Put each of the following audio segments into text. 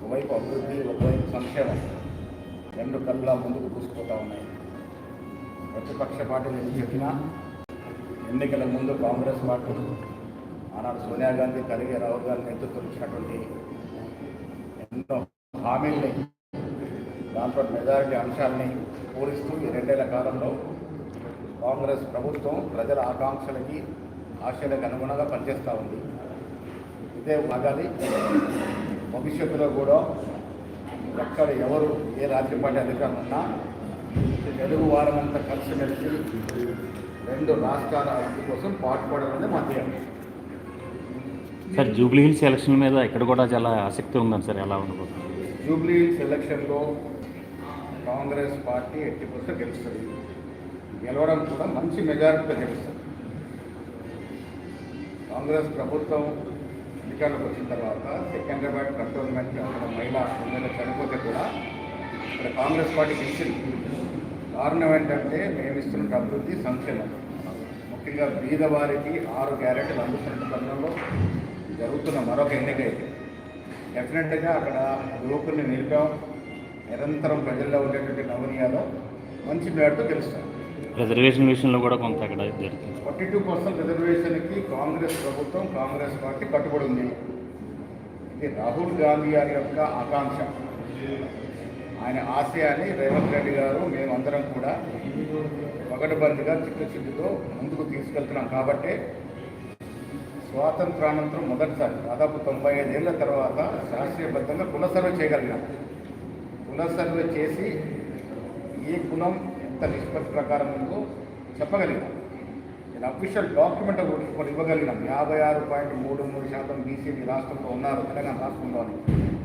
ఒకవైపు అభివృద్ధి ఒకవైపు సంక్షేమం. రెండు కళ్ళ ముందుకు దూసుకుపోతూ ఉన్నాయి. ప్రతిపక్ష పార్టీలు ఎన్ని చెప్పినా ఎన్నికల ముందు కాంగ్రెస్ పార్టీ ఆనాడు సోనియా గాంధీ కలిగే రాహుల్ గాంధీ నేతృత్వం ఇచ్చినటువంటి ఎన్నో హామీల్ని దాంట్లో మెజారిటీ అంశాలని పూరిస్తూ ఈ రెండేళ్ళ కాలంలో కాంగ్రెస్ ప్రభుత్వం ప్రజల ఆకాంక్షలకి ఆశలకు అనుగుణంగా పనిచేస్తూ ఉంది. ఇదే భాగాలి భవిష్యత్తులో కూడా ఎక్కడ ఎవరు ఏ రాజకీయ పార్టీ అధికారం ఉన్నా తెలుగు వారమంతా కలిసిమెలిసి రెండు రాష్ట్రాల అభివృద్ధి కోసం పాటుపడాలనే మా ధ్యేయం. సార్ జూబ్లీ హిల్స్ ఎలక్షన్ మీద ఇక్కడ కూడా చాలా ఆసక్తి ఉందని సార్ ఎలా ఉండబోతుంది? జూబ్లీ సెలక్షన్లో కాంగ్రెస్ పార్టీ ఎట్టి పర్సెంట్ గెలుస్తుంది. గెలవడం కూడా మంచి మెజారిటీతో గెలుస్తుంది. కాంగ్రెస్ ప్రభుత్వం అధికారంలోకి వచ్చిన తర్వాత సికింద్రాబాద్ కంటోన్మెంట్ అక్కడ మహిళ ఎమ్మెల్యే చనిపోతే కూడా ఇక్కడ కాంగ్రెస్ పార్టీ గెలిచింది. కారణం ఏంటంటే మేము ఇస్తున్న అభివృద్ధి సంక్షేమం. ముఖ్యంగా బీద వారికి ఆరు గ్యారెంటీలు అందుతున్న తరుణంలో జరుగుతున్న మరొక ఎన్నిక ఇది. డెఫినెట్గా అక్కడ యువకుల్ని నిలిపాం. నిరంతరం ప్రజల్లో ఉండేటువంటి నవనీయాలో మంచి మేడతో గెలుస్తాం. రిజర్వేషన్ విషయంలో కూడా కొంత అక్కడ జరుగుతుంది. ఫార్టీ టూ పర్సెంట్ రిజర్వేషన్కి కాంగ్రెస్ ప్రభుత్వం కాంగ్రెస్ పార్టీ కట్టుబడి ఉంది. ఇది రాహుల్ గాంధీ గారి యొక్క ఆకాంక్ష. ఆయన ఆశయాన్ని రేవంత్ రెడ్డి గారు మేమందరం కూడా పగడబందిగా చిత్తశుద్ధితో ముందుకు తీసుకెళ్తున్నాం. కాబట్టే స్వాతంత్రానంతరం మొదటిసారి దాదాపు తొంభై ఐదేళ్ళ తర్వాత శాస్త్రీయబద్ధంగా కుల సర్వే చేయగలిగాం. కుల సర్వే చేసి ఏ కులం ఎంత నిష్పత్తి ప్రకారం ఉందో చెప్పగలిగాం నేను అఫీషియల్ డాక్యుమెంట్ కూడా ఇవ్వగలిగినాం. యాభై ఆరు పాయింట్ మూడు మూడు శాతం బీసీలు రాష్ట్రంలో ఉన్నారు తెలంగాణ రాష్ట్రంలో అని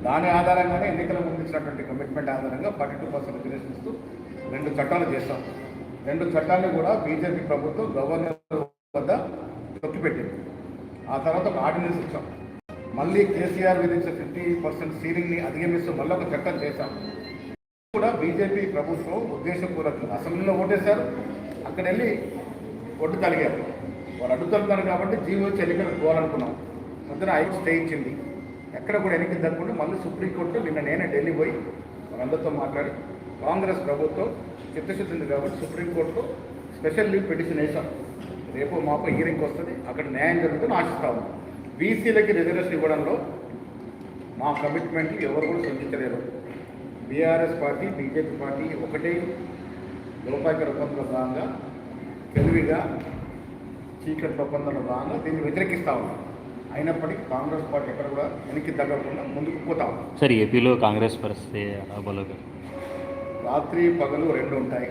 దాని ఆధారంగానే ఎన్నికల ముందు కమిట్మెంట్ ఆధారంగా ఫార్టీ టూ పర్సెంట్ రిజర్వేషన్ ఇస్తూ రెండు చట్టాలు చేస్తాం రెండు చట్టాలను కూడా బీజేపీ ప్రభుత్వం గవర్నర్ వద్ద తొక్కిపెట్టింది ఆ తర్వాత ఒక ఆర్డినెన్స్ ఇచ్చాం. మళ్ళీ కేసీఆర్ విధించిన ఫిఫ్టీ పర్సెంట్ సీలింగ్ని అధిగమిస్తూ మళ్ళీ ఒక చట్టం చేశాం. బీజేపీ ప్రభుత్వం ఉద్దేశపూర్వకంగా అసెంబ్లీలో ఓటేశారు. అక్కడ వెళ్ళి ఒడ్డు తలిగారు. వాళ్ళు అడ్డు తలుపుతారు కాబట్టి జీవో వచ్చి ఎన్నికలకు పోవాలనుకున్నాం. మధ్యన ఐదు స్టే ఇచ్చింది. ఎక్కడ కూడా ఎన్నికలు జరగకుండా మళ్ళీ సుప్రీంకోర్టు నిన్న నేనే ఢిల్లీ పోయి వాళ్ళందరితో మాట్లాడి కాంగ్రెస్ ప్రభుత్వం చిత్తశుద్ధి ఉంది కాబట్టి సుప్రీంకోర్టులో స్పెషల్ లీవ్ పిటిషన్ వేశాం. రేపు మాపు హీరింగ్ వస్తుంది. అక్కడ న్యాయం జరుగుతుందని ఆశిస్తా ఉన్నాం. బీసీలకి రిజర్వేషన్ ఇవ్వడంలో మా కమిట్మెంట్ ఎవరు కూడా సూచించలేరు. బీఆర్ఎస్ పార్టీ బీజేపీ పార్టీ ఒకటే లోపాయకర ఒప్పందంలో భాగంగా తెలివిగా చీకటి ఒప్పందంలో భాగంగా దీన్ని వ్యతిరేకిస్తా ఉన్నాం. అయినప్పటికీ కాంగ్రెస్ పార్టీ ఎక్కడ కూడా వెనక్కి తగ్గకుండా ముందుకు పోతా ఉన్నాం సార్ ఏపీలో కాంగ్రెస్ పరిస్థితి రాత్రి పగలు రెండు ఉంటాయి.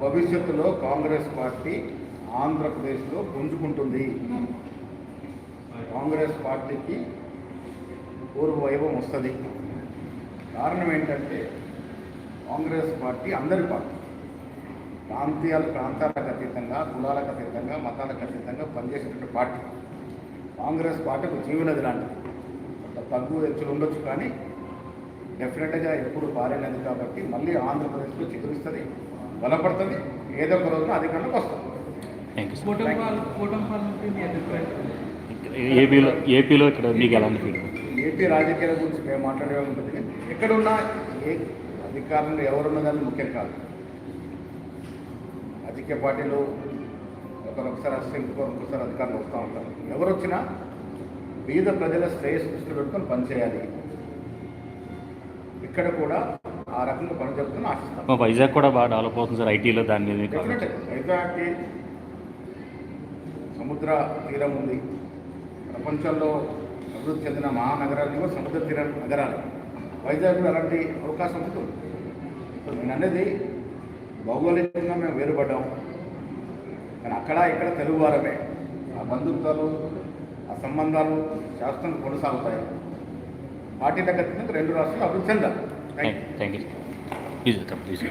భవిష్యత్తులో కాంగ్రెస్ పార్టీ ఆంధ్రప్రదేశ్లో పుంజుకుంటుంది. కాంగ్రెస్ పార్టీకి పూర్వ వైభవం వస్తుంది. కారణం ఏంటంటే కాంగ్రెస్ పార్టీ అందరి పార్టీ. ప్రాంతీయాల ప్రాంతాలకు అతీతంగా కులాలకు అతీతంగా మతాలకు అతీతంగా పనిచేసేటువంటి పార్టీ. కాంగ్రెస్ పార్టీ ఒక జీవనది లాంటిది. కొంత తగ్గు హెచ్చులు ఉండొచ్చు కానీ డెఫినెట్గా ఎప్పుడు పారేనది కాబట్టి మళ్ళీ ఆంధ్రప్రదేశ్లో చిగురిస్తుంది బలపడుతుంది ఏదో ఒక రోజున అధికారంలోకి వస్తుంది. ఏపీలో ఏపీలో ఇక్కడ మీకు ఎలాంటి ఫీల్ ఏపీ రాజకీయాల గురించి మేము మాట్లాడే ఉంటుంది ఎక్కడున్నా ఏ అధికారంలో ఎవరున్నదని ముఖ్యం కాదు. రాజకీయ పార్టీలు ఒకరొకసారి అసలు ఇంకొకసారి అధికారులు వస్తూ ఉంటారు. ఎవరు వచ్చినా బీద ప్రజల శ్రేయస్ దృష్టిలో పెట్టుకొని పనిచేయాలి ఇక్కడ కూడా ఆ రకంగా పని మా వైజాగ్ కూడా బాగా డెవలప్ అవుతుంది సార్ ఐటీలో దాని మీద వైజాగ్కి సముద్ర తీరం ఉంది. ప్రపంచంలో అభివృద్ధి చెందిన మహానగరాలు కూడా సముద్ర తీర నగరాలు. వైజాగ్లో అలాంటి అవకాశం ఉంటుంది సో నేను అనేది భౌగోళికంగా మేము వేరుపడ్డాం. కానీ అక్కడ ఇక్కడ తెలుగు వారమే. ఆ బంధుత్వాలు ఆ సంబంధాలు శాస్త్రం కొనసాగుతాయి. పార్టీ దగ్గర రెండు రాష్ట్రాలు అభివృద్ధి చెందాలి thank you thank you please